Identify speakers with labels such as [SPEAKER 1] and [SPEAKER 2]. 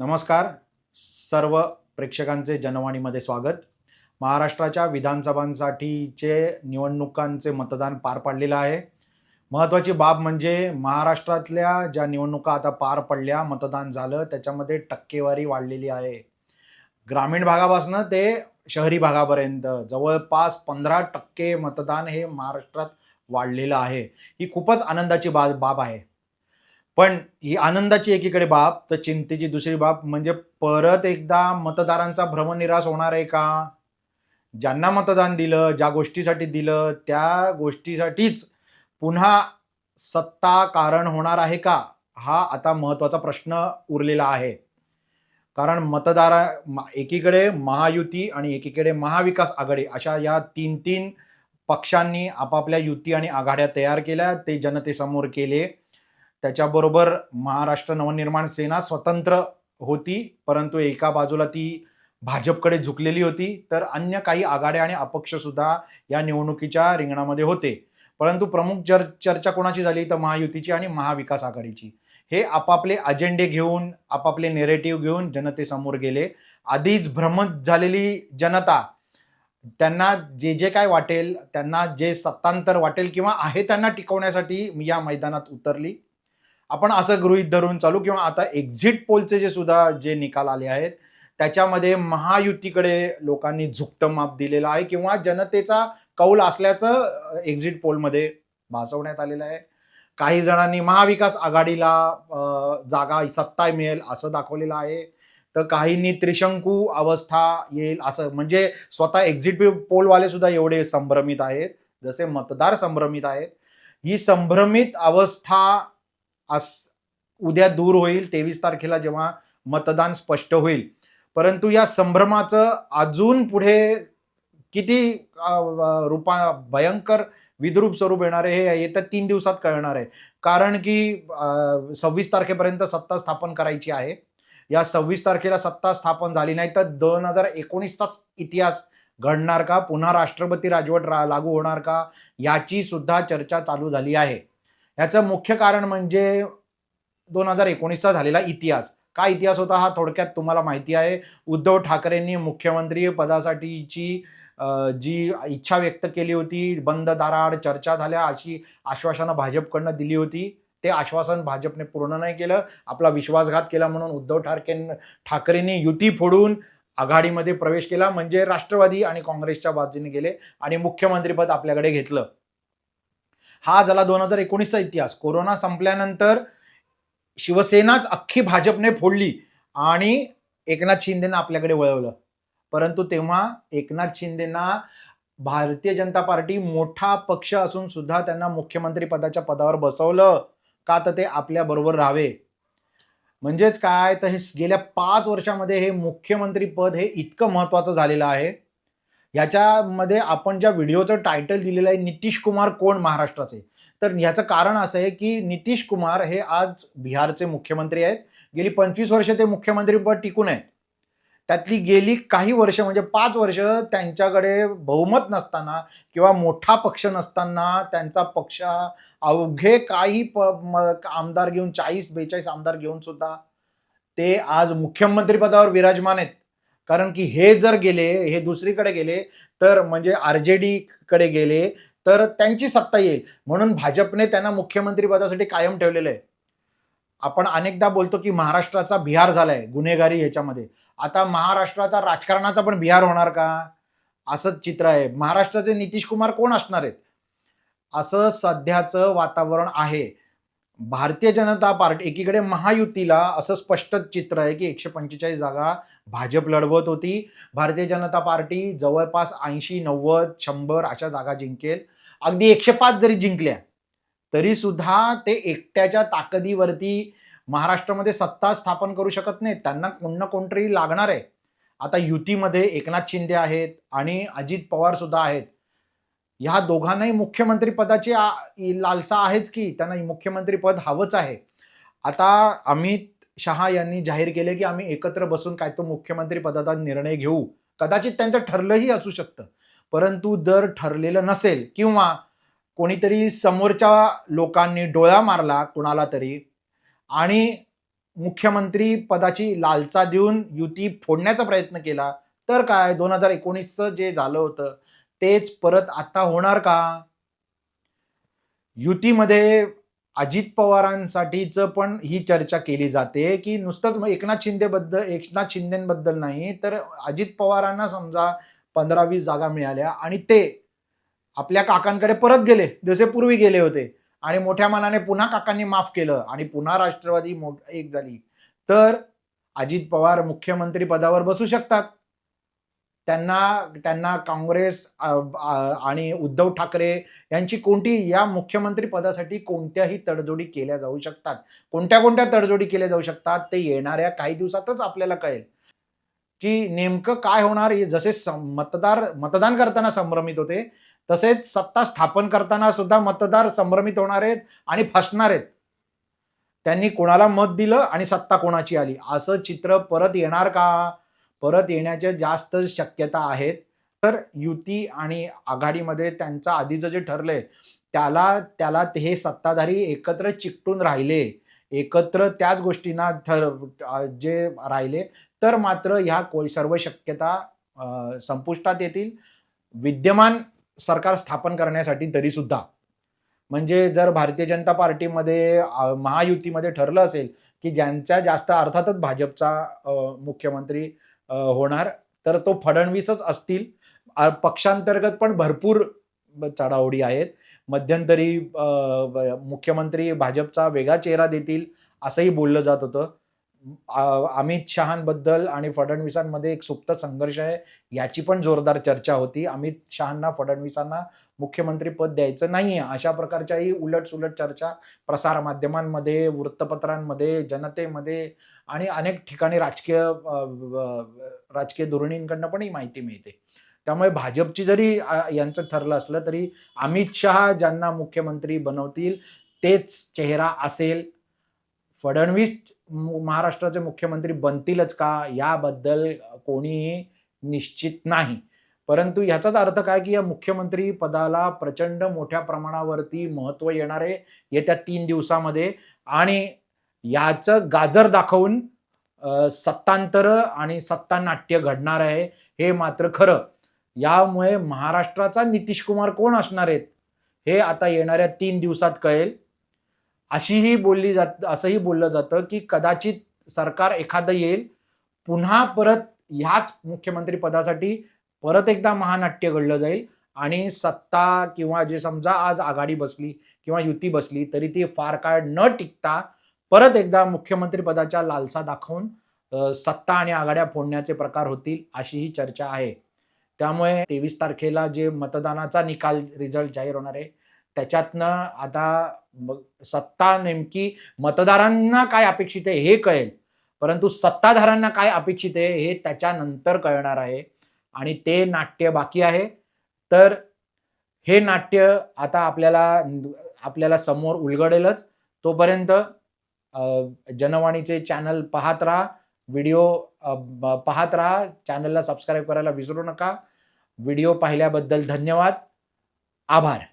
[SPEAKER 1] नमस्कार. सर्व प्रेक्षकांचे जनवाणीमध्ये स्वागत. महाराष्ट्राच्या विधानसभांसाठीचे निवडणुकांचे मतदान पार पडलेलं आहे. महत्त्वाची बाब म्हणजे महाराष्ट्रातल्या ज्या निवडणुका आता पार पडल्या मतदान झालं त्याच्यामध्ये टक्केवारी वाढलेली आहे. ग्रामीण भागापासून ते शहरी भागापर्यंत जवळपास पंधरा टक्के मतदान हे महाराष्ट्रात वाढलेलं आहे. ही खूपच आनंदाची बा बाब आहे. पण ही आनंदाची एकीकडे बाब तर चिंतेची दुसरी बाब म्हणजे परत एकदा मतदारांचा भ्रमनिरास होणार आहे का? ज्यांना मतदान दिलं ज्या गोष्टीसाठी दिलं त्या गोष्टीसाठीच पुन्हा सत्ता कारण होणार आहे का? हा आता महत्त्वाचा प्रश्न उरलेला आहे. कारण मतदारा एकीकडे महायुती आणि एकीकडे महाविकास आघाडी अशा या तीन तीन पक्षांनी आपापल्या युती आणि आघाड्या तयार केल्या ते जनतेसमोर केले. त्याच्याबरोबर महाराष्ट्र नवनिर्माण सेना स्वतंत्र होती परंतु एका बाजूला ती भाजपकडे झुकलेली होती. तर अन्य काही आघाड्या आणि अपक्ष सुद्धा या निवडणुकीच्या रिंगणामध्ये होते. परंतु प्रमुख चर चर्चा कोणाची झाली तर महायुतीची आणि महाविकास आघाडीची. हे आपापले अजेंडे घेऊन आपापले नेरेटिव्ह घेऊन जनतेसमोर गेले. आधीच भ्रमत झालेली जनता त्यांना जे जे काय वाटेल त्यांना जे सत्तांतर वाटेल किंवा आहे त्यांना टिकवण्यासाठी या मैदानात उतरली. आपण असं गृहीत धरून चालू किंवा आता एक्झिट पोलचे जे सुद्धा जे निकाल आले आहेत त्याच्यामध्ये महायुतीकडे लोकांनी झुकतं माप दिलेलं आहे किंवा जनतेचा कौल असल्याचं एक्झिट पोलमध्ये भासवण्यात आलेलं आहे. काही जणांनी महाविकास आघाडीला जागा सत्ता मिळेल असं दाखवलेलं आहे. तर काहींनी त्रिशंकू अवस्था येईल असं म्हणजे स्वतः एक्झिट पोलवाले सुद्धा एवढे संभ्रमित आहेत जसे मतदार संभ्रमित आहेत. ही संभ्रमित अवस्था अस उद्या दूर होईल तेवीस तारखेला जेव्हा मतदान स्पष्ट होईल. परंतु या संभ्रमाचं अजून पुढे किती रूपा भयंकर विद्रूप स्वरूप येणार आहे हे येत्या तीन दिवसात कळणार आहे. कारण की सव्वीस तारखेपर्यंत सत्ता स्थापन करायची आहे. या सव्वीस तारखेला सत्ता स्थापन झाली नाही तर दोन हजार एकोणीसचाच इतिहास घडणार का? पुन्हा राष्ट्रपती राजवट रा लागू होणार का? याची सुद्धा चर्चा चालू झाली आहे. याचं मुख्य कारण म्हणजे दोन हजार एकोणीसचा झालेला इतिहास. काय इतिहास होता हा थोडक्यात तुम्हाला माहिती आहे. उद्धव ठाकरेंनी मुख्यमंत्री पदासाठीची जी इच्छा व्यक्त केली होती बंद दाराआड चर्चा झाल्या अशी आश्वासनं भाजपकडनं दिली होती. ते आश्वासन भाजपने पूर्ण नाही केलं. आपला विश्वासघात केला म्हणून उद्धव ठाकरे ठाकरेंनी युती फोडून आघाडीमध्ये प्रवेश केला. म्हणजे राष्ट्रवादी आणि काँग्रेसच्या बाजूने गेले आणि मुख्यमंत्रीपद आपल्याकडे घेतलं. हा झाला दोन हजार एकोणीसचा इतिहास. कोरोना संपल्यानंतर शिवसेनाच अख्खी भाजपने फोडली आणि एकनाथ शिंदेना आपल्याकडे वळवलं. परंतु तेव्हा एकनाथ शिंदेना भारतीय जनता पार्टी मोठा पक्ष असून सुद्धा त्यांना मुख्यमंत्री पदाच्या पदावर बसवलं का तर ते आपल्या बरोबर राहावे. म्हणजेच काय? तर हे गेल्या पाच वर्षामध्ये हे मुख्यमंत्री पद हे इतकं महत्वाचं झालेलं आहे. याच्यामध्ये आपण ज्या व्हिडिओचं टायटल दिलेलं आहे नितीश कुमार कोण महाराष्ट्राचे? तर याचं कारण असं आहे की नितीश कुमार हे आज बिहारचे मुख्यमंत्री आहेत. गेली पंचवीस वर्ष ते मुख्यमंत्रीपद टिकून आहेत. त्यातली गेली काही वर्ष म्हणजे पाच वर्ष त्यांच्याकडे बहुमत नसताना किंवा मोठा पक्ष नसताना त्यांचा पक्ष अवघे काही प म- आमदार घेऊन चाळीस बेचाळीस आमदार घेऊन सुद्धा ते आज मुख्यमंत्रीपदावर विराजमान आहेत. कारण की हे जर गेले हे दुसरीकडे गेले तर म्हणजे आर जे डी कडे गेले तर त्यांची सत्ता येईल. म्हणून भाजपने त्यांना मुख्यमंत्री पदासाठी कायम ठेवलेलं आहे. आपण अनेकदा बोलतो की महाराष्ट्राचा बिहार झालाय गुन्हेगारी ह्याच्यामध्ये. आता महाराष्ट्राचा राजकारणाचा पण बिहार होणार का? असंच चित्र आहे. महाराष्ट्राचे नितीश कुमार कोण असणार आहेत? असं सध्याचं वातावरण आहे. भारतीय जनता पार्टी एकीकडे महायुतीला असं स्पष्ट चित्र आहे की एकशे पंचेचाळीस जागा भाजप लढवत होती. भारतीय जनता पार्टी जवळपास ऐंशी नव्वद शंभर अशा जागा जिंकेल. अगदी एकशे पाच जरी जिंकल्या तरी सुद्धा ते एकट्याच्या ताकदीवरती महाराष्ट्रामध्ये सत्ता स्थापन करू शकत नाहीत. त्यांना कोण ना कोणतरी लागणार आहे. आता युतीमध्ये एकनाथ शिंदे आहेत आणि अजित पवार सुद्धा आहेत. ह्या दोघांनाही मुख्यमंत्री पदाची लालसा आहेच की त्यांना मुख्यमंत्री पद हवंच आहे. आता अमित शहा यांनी जाहीर केले की आम्ही एकत्र बसून काय तो मुख्यमंत्री पदाचा निर्णय घेऊ. कदाचित त्यांचं ठरलंही असू शकतं. परंतु जर ठरलेलं नसेल किंवा कोणीतरी समोरच्या लोकांनी डोळा मारला कुणाला तरी आणि मुख्यमंत्री पदाची लालचा देऊन युती फोडण्याचा प्रयत्न केला तर काय? दोन हजार एकोणीसचं जे झालं होतं तेच परत आता होणार का? युतीमध्ये अजित पवारांसाठीच पण ही चर्चा केली जाते की नुसतंच एकनाथ शिंदेबद्दल एकनाथ शिंदेबद्दल नाही तर अजित पवारांना समजा पंधरा वीस जागा मिळाल्या आणि ते आपल्या काकांकडे परत गेले जसे पूर्वी गेले होते. आणि मोठ्या मनाने पुन्हा काकांनी माफ केलं आणि पुन्हा राष्ट्रवादी मोठ एक झाली. तर अजित पवार मुख्यमंत्री पदावर बसू शकतात. त्यांना त्यांना काँग्रेस आणि उद्धव ठाकरे यांची कोणती या मुख्यमंत्री पदासाठी कोणत्याही तडजोडी केल्या जाऊ शकतात. कोणत्या कोणत्या तडजोडी केल्या जाऊ शकतात ते येणाऱ्या काही दिवसातच आपल्याला कळेल. की नेमकं काय होणार हे जसे सं- मतदार मतदान करताना संभ्रमित होते तसेच सत्ता स्थापन करताना सुद्धा मतदार संभ्रमित होणार आहेत आणि फसणार आहेत. त्यांनी कोणाला मत दिलं आणि सत्ता कोणाची आली? असं चित्र परत येणार का? परत येण्याच्या जास्त शक्यता आहेत. तर युती आणि आघाडीमध्ये त्यांचं आधीचं जे ठरलंय त्याला त्याला ते हे सत्ताधारी एकत्र चिकटून राहिले. एकत्र त्याच गोष्टींना ठर जे राहिले तर मात्र ह्या को सर्व शक्यता संपुष्टात येतील. विद्यमान सरकार स्थापन करण्यासाठी तरी सुद्धा म्हणजे जर भारतीय जनता पार्टीमध्ये महायुतीमध्ये ठरलं असेल की ज्यांच्या जास्त अर्थातच भाजपचा मुख्यमंत्री होणार. तर तो फडणवीसच असतील. पक्षांतर्गत पण भरपूर चढाओढी आहेत. मध्यंतरी मुख्यमंत्री भाजपचा वेगळा चेहरा देतील असंही बोललं जात होतं. अमित शहांबद्दल आणि फडणवीसांमध्ये एक सुप्त संघर्ष आहे याची पण जोरदार चर्चा होती. अमित शहांना फडणवीसांना मुख्यमंत्री पद द्यायचं नाहीये. अशा प्रकारच्याही उलट सुलट चर्चा प्रसार माध्यमांमध्ये वृत्तपत्रांमध्ये जनतेमध्ये आणि अनेक ठिकाणी राजकीय राजकीय धोरणींकडनं पण ही माहिती मिळते. त्यामुळे भाजपची जरी यांचं ठरलं असलं तरी अमित शहा ज्यांना मुख्यमंत्री बनवतील तेच चेहरा असेल. फडणवीस महाराष्ट्राचे मुख्यमंत्री बनतीलच का? याबद्दल कोणीही निश्चित नाही. परंतु ह्याचाच अर्थ काय की या मुख्यमंत्री पदाला प्रचंड मोठ्या प्रमाणावरती महत्त्व येणार आहे येत्या तीन दिवसामध्ये. आणि याचं गाजर दाखवून सत्तांतर आणि सत्ता नाट्य घडणार आहे हे मात्र खरं. यामुळे महाराष्ट्राचा नितीश कुमार कोण असणार आहेत हे आता येणाऱ्या तीन दिवसात कळेल. अशीही बोलली जात असंही बोललं जातं की कदाचित सरकार एखादं येईल पुन्हा परत ह्याच मुख्यमंत्री पदासाठी परत एकदा महानाट्य घडलं जाईल. आणि सत्ता किंवा जे समजा आज आघाडी बसली किंवा युती बसली तरी ती फार काळ न टिकता परत एकदा मुख्यमंत्री पदाच्या लालसा दाखवून सत्ता आणि आघाड्या फोडण्याचे प्रकार होतील अशी ही चर्चा आहे. त्यामुळे तेवीस तारखेला जे मतदानाचा निकाल रिझल्ट जाहीर होणार आहे त्याच्यातनं आता सत्ता नेमकी मतदारांना काय अपेक्षित आहे हे कळेल. परंतु सत्ताधारांना काय अपेक्षित आहे हे त्याच्यानंतर कळणार आहे. आणि ते नाट्य बाकी आहे. तर हे नाट्य आता आपल्याला आपल्याला समोर उलगडेलच. तोपर्यंत जनवाणीचे चॅनल पाहत राहा. व्हिडिओ पाहत राहा. चॅनलला सबस्क्राईब करायला विसरू नका. व्हिडिओ पाहिल्याबद्दल धन्यवाद. आभार.